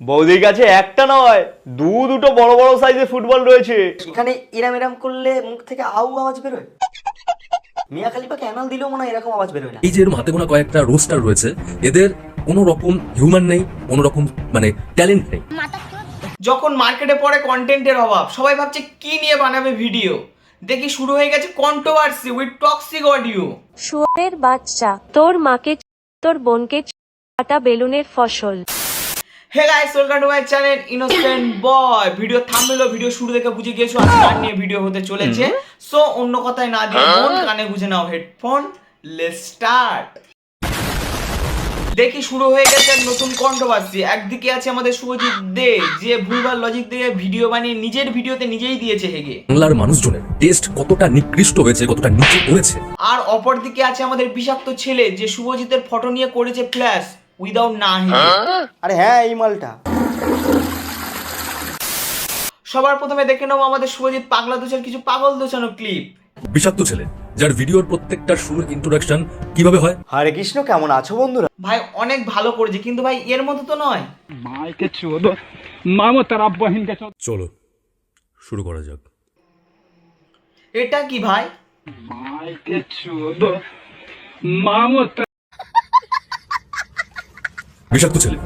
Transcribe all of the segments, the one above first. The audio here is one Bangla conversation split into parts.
বৌদির কাছে একটা নয় দু দুটো বড় বড় সাইজের ফুটবল রয়েছে। এখানে এরাম এরাম করলে মুখ থেকে আউ আওয়াজ বেরোয়। মিয়া খালিফাকে অ্যানাল দিলেও মনে হয় এরকম আওয়াজ বেরোয় না। এই যে এরকম হাতে গোনা কয়েকটা রোস্টার রয়েছে। এদের কোনো রকম হিউম্যান নেই কোনো রকম মানে ট্যালেন্ট নেই। যখন মার্কেটে পড়ে কন্টেন্টের অভাব সবাই ভাবছে কি নিয়ে বানাবে ভিডিও দেখি শুরু হয়ে গেছে কন্ট্রোভার্সি উইথ টক্সিক অডিও শুয়োরের বাচ্চা তোর মাকে তোর বোনকে কাটা বেলুনের ফসল। Hey guys welcome to my channel innocent boy video থামবেলো video শুরু দেখে বুঝে গিয়েছো আজ গান নিয়ে ভিডিও হতে চলেছে। সো অন্য কথায় না দিয়ে মন কানে গুঁজে নাও হেডফোন লেটস স্টার্ট দেখি শুরু হয়ে গেছে নতুন কন্ট্রোভার্সি একদিকে আছে আমাদের শুভজিৎ দে যে ভুলভাল লজিক দিয়ে ভিডিও বানিয়ে নিজের ভিডিওতে নিজেই দিয়েছে হেগে। বাংলার মানুষজনের টেস্ট কতটা নিকৃষ্ট হয়েছে কতটা নিচে পড়েছে আর অপর দিকে আছে আমাদের বিষাক্ত ছেলে যে শুভজিতের ফটো নিয়ে করেছে ফ্ল্যাশ উইদাউট না হেরে আরে হ্যাঁ এই মালটা। সবার প্রথমে দেখে নাও আমাদের শুভজিৎ পাগলা দোষের কিছু পাগল দোষানো ক্লিপ বিষাক্ত ছেলে যার ভিডিওর প্রত্যেকটা শুরুর ইন্ট্রোডাকশন কীভাবে হয়? হরে কৃষ্ণ কেমন আছো বন্ধুরা? ভাই অনেক ভালো করেছে কিন্তু ভাই এর মতো তো নয়। মাইকে চোদ মামো তার আব্বা হিনকে চলো শুরু করা যাক। এটা কি ভাই? মাইকে চোদ মামো তার বিষাক্ত ছেলে।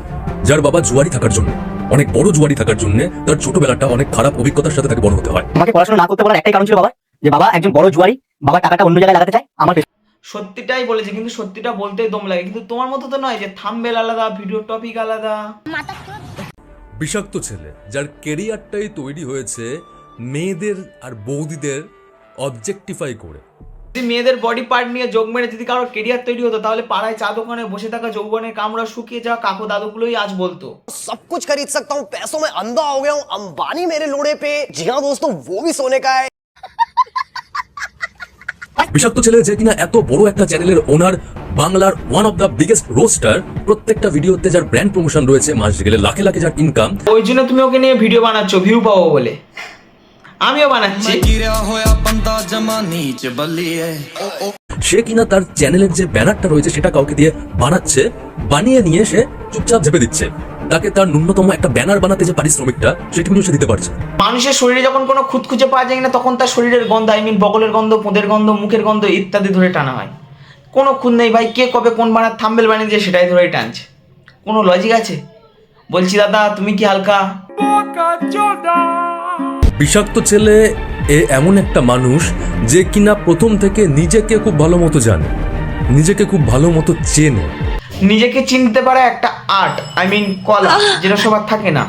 যার বাবা জুয়ারি থাকার জন্য অনেক বড় জুয়ারি থাকার জন্য তার ছোটবেলাটা অনেক খারাপ অভিজ্ঞতার সাথে তাকে বড় হতে হয়। আমাকে পড়াশোনা না করতে বলার একটাই কারণ ছিল বাবা যে বাবা একজন বড় জুয়ারি বাবা টাকাটা অন্য জায়গায় লাগাতে চায় আমার সত্যিটাই বলেছে কিন্তু সত্যিটা বলতেই দম লাগে। কিন্তু তোমার মতো তো নয় যে থাম্বেল আলাদা ভিডিও টপিক আলাদা। বিষাক্ত ছেলে যার কেরিয়ারটাই তৈরি হয়েছে মেয়েদের আর বৌদিদের অবজেক্টিফাই করে। যদি মেয়েদের বডি পার্ট নিয়ে যোগ মেরে যদি কারোর কেরিয়ার তৈরি হতো তাহলে পাড়ায় চা দোকানে বসে থাকা যৌবনের কামড়া শুকিয়ে যাওয়া কাকু দাদুগুলোই আজ বলতো सब कुछ खरीद सकता हूँ पैसों में अंधा हो गया हूँ अंबानी मेरे लोड़े पे जी हाँ दोस्तों वो भी सोने का है বিষাক্ত ছেলে যে কিনা এত বড় একটা চ্যানেলের ওনার বাংলার one of the biggest roaster প্রত্যেকটা ভিডিওতে যার ব্র্যান্ড প্রমোশন রয়েছে মাস গেলে লাখে লাখে যার ইনকাম ওই জন্য তুমি ওকে নিয়ে ভিডিও বানাচ্ছ ভিউ পাবো বলে আমিও বানাচ্ছি। সে কিনা তার চ্যানেলের যে ব্যানারটা রয়েছে সেটা কাউকে দিয়ে বানাচ্ছে বানিয়ে নিয়ে সে চুপচাপ ঝেপে দিচ্ছে। তাকে তার ন্যূনতম একটা ব্যানার বানাতে যে পারিশ্রমিকটা কিন্তু সে দিতে পারছে মানুষের শরীরে যখন কোনো খুঁত খুঁজে পাওয়া যায় না তখন তার শরীরের গন্ধ আই মিন বগলের গন্ধ পোঁদের গন্ধ মুখের গন্ধ ইত্যাদি ধরে টানা হয়। কোনো খুঁত নেই ভাই কে কবে কোন বানার থাম্বেল বানিয়েছে সেটাই ধরেই টানছে। কোনো লজিক আছে? বলছি দাদা তুমি কি হালকা? বিষাক্ত ছেলে এ এমন একটা মানুষ যে কিনা প্রথম থেকে নিজেকে খুব ভালো মতো জানে নিজেকে খুব ভালো মতো চেনে। নিজেকে চিনতে পারা একটা আর্ট আই মিন কলা যেটা সবার থাকে না।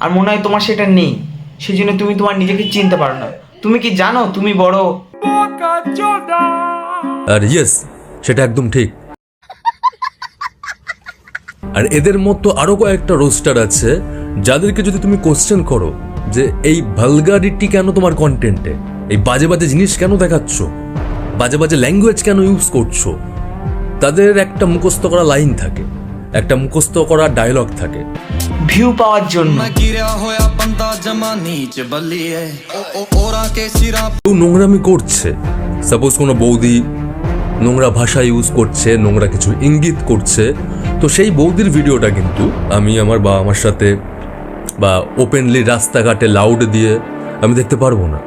আর মনে হয় তোমার সেটা নেই সেই জন্য তুমি তোমার নিজেকে চিনতে পারো না। তুমি কি জানো? তুমি বড়। আর ইয়েস সেটা একদম ঠিক। আর এদের মতো আরও কয়েকটা রোস্টার আছে যাদেরকে যদি তুমি কোশ্চেন করো যে এই ভালগারিটি কেন তোমার কন্টেন্টে এই বাজে বাজে জিনিস কেন দেখাচ্ছ? বাজে বাজে ল্যাঙ্গুয়েজ কেন ইউজ করছ? তাদের একটা মুখস্থ করা লাইন থাকে একটা মুখস্থ করা ডায়লগ থাকে। ভিউ পাওয়ার জন্য। কেউ নোংরামি করছে। সাপোজ কোনো বৌদি নোংরা ভাষা ইউজ করছে নোংরা কিছু ইঙ্গিত করছে। তো সেই বৌদির ভিডিওটা কিন্তু আমি আমার বাবা আমার সাথে বা ওপেনলি রাস্তাঘাটে লাউড দিয়ে আমি দেখতে পারব না।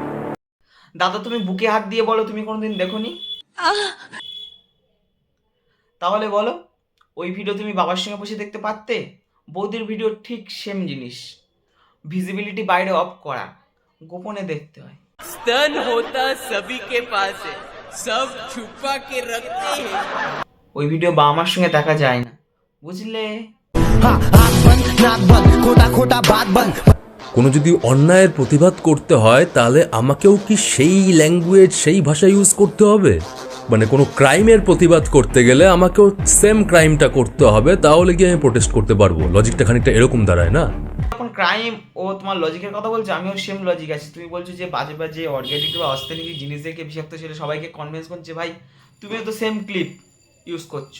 দাদা তুমি বুকে হাত দিয়ে বলো তুমি কোনোদিন দেখোনি? তাহলে বলো ওই ভিডিও তুমি বাবার সঙ্গে বসে দেখতে পারতে? বৌদির ভিডিও ঠিক সেম জিনিস। ভিজিবিলিটি বাইরে অফ করা। গোপনে দেখতে হয়। স্তন হোতা সবি কে পাস সব ছুপা কে রাখতে ওই ভিডিও বাবা মার সঙ্গে দেখা যায় না। বুঝলে? কোনো যদি অন্যায়ের প্রতিবাদ করতে হয় তাহলে আমাকেও কি সেই ল্যাঙ্গুয়েজ সেই ভাষা ইউজ করতে হবে? মানে কোনো ক্রাইমের প্রতিবাদ করতে গেলে আমাকেও সেম ক্রাইমটা করতে হবে তাহলে কি আমি প্রোটেস্ট করতে পারব। লজিকটা খানিকটা এরকম দাঁড়ায় না? এখন ক্রাইম ও তোমার লজিকের কথা বলছো আমিও সেম লজিক আছে। তুমি বলছো যে বাজে বাজে অর্গানিক বা অস্থেনিক জিনিসদেরকে বিষাক্ত ছেলে সবাইকে কনভিন্স করছে ভাই তুমিও তো সেম ক্লিপ ইউজ করছ।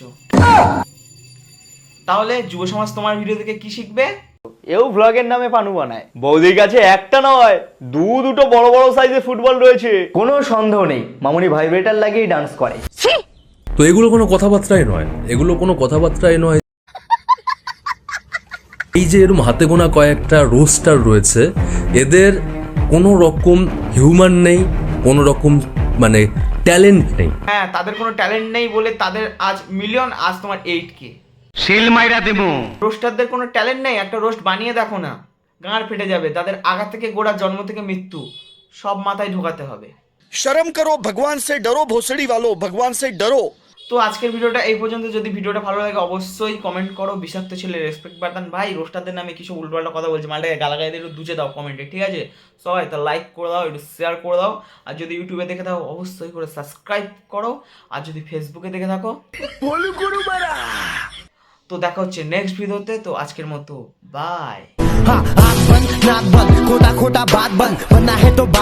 তাহলে যুব সমাজ তোমার ভিডিও থেকে কি শিখবে? এও ভ্লগের নামে পানু বানায়। বৌদির কাছে একটা নয় দু দুটো বড় বড় সাইজের ফুটবল রয়েছে। কোনো সন্দেহ নেই মামুনি ভাইব্রেটার লাগিয়েই ডান্স করে। তো এগুলো কোনো কথাবার্তাই নয় এগুলো কোনো কথাবার্তাই নয়। এই যে এরম হাতে গোনা কয়েকটা রোস্টার রয়েছে এদের কোনো রকম হিউম্যান নেই কোনো রকম মানে ট্যালেন্ট নেই। হ্যাঁ তাদের কোনো ট্যালেন্ট নেই বলে তাদের আজ মিলিয়ন আজ তোমার এইট কে শিল মাইরা দেবো রোস্টারদের কোনো ট্যালেন্ট নেই একটা রোস্ট বানিয়ে দেখো না। গাঁড় ফেটে যাবে তাদের আগা থেকে গোড়া জন্ম থেকে মৃত্যু সব মাথায় ঢোকাতে হবে। শরম করো ভগবান সে ডরো ভোসড়ি ভালো ভগবান সে ডরো। তো আজকের ভিডিওটা এই পর্যন্ত যদি ভিডিওটা ভালো লাগে অবশ্যই কমেন্ট করো বিষাক্ত ছেলে রেসপেক্ট বাতান ভাই রোস্টারদের নামে কিছু উল্টোপাল্টা কথা বলছে মালটাকে গালাগাই দিয়ে একটু দুচে দাও কমেন্টে ঠিক আছে? সবাই তা লাইক করে দাও একটু শেয়ার করে দাও। আর যদি ইউটিউবে দেখে থাকো অবশ্যই করে সাবস্ক্রাইব করো। আর যদি ফেসবুকে দেখে থাকো তো দেখা হচ্ছে নেক্সট ভিডিওতে তো আজকের মতো বাই हाँ आँख बंद नाक बंद खोटा खोटा बात बंद बनना है तो बात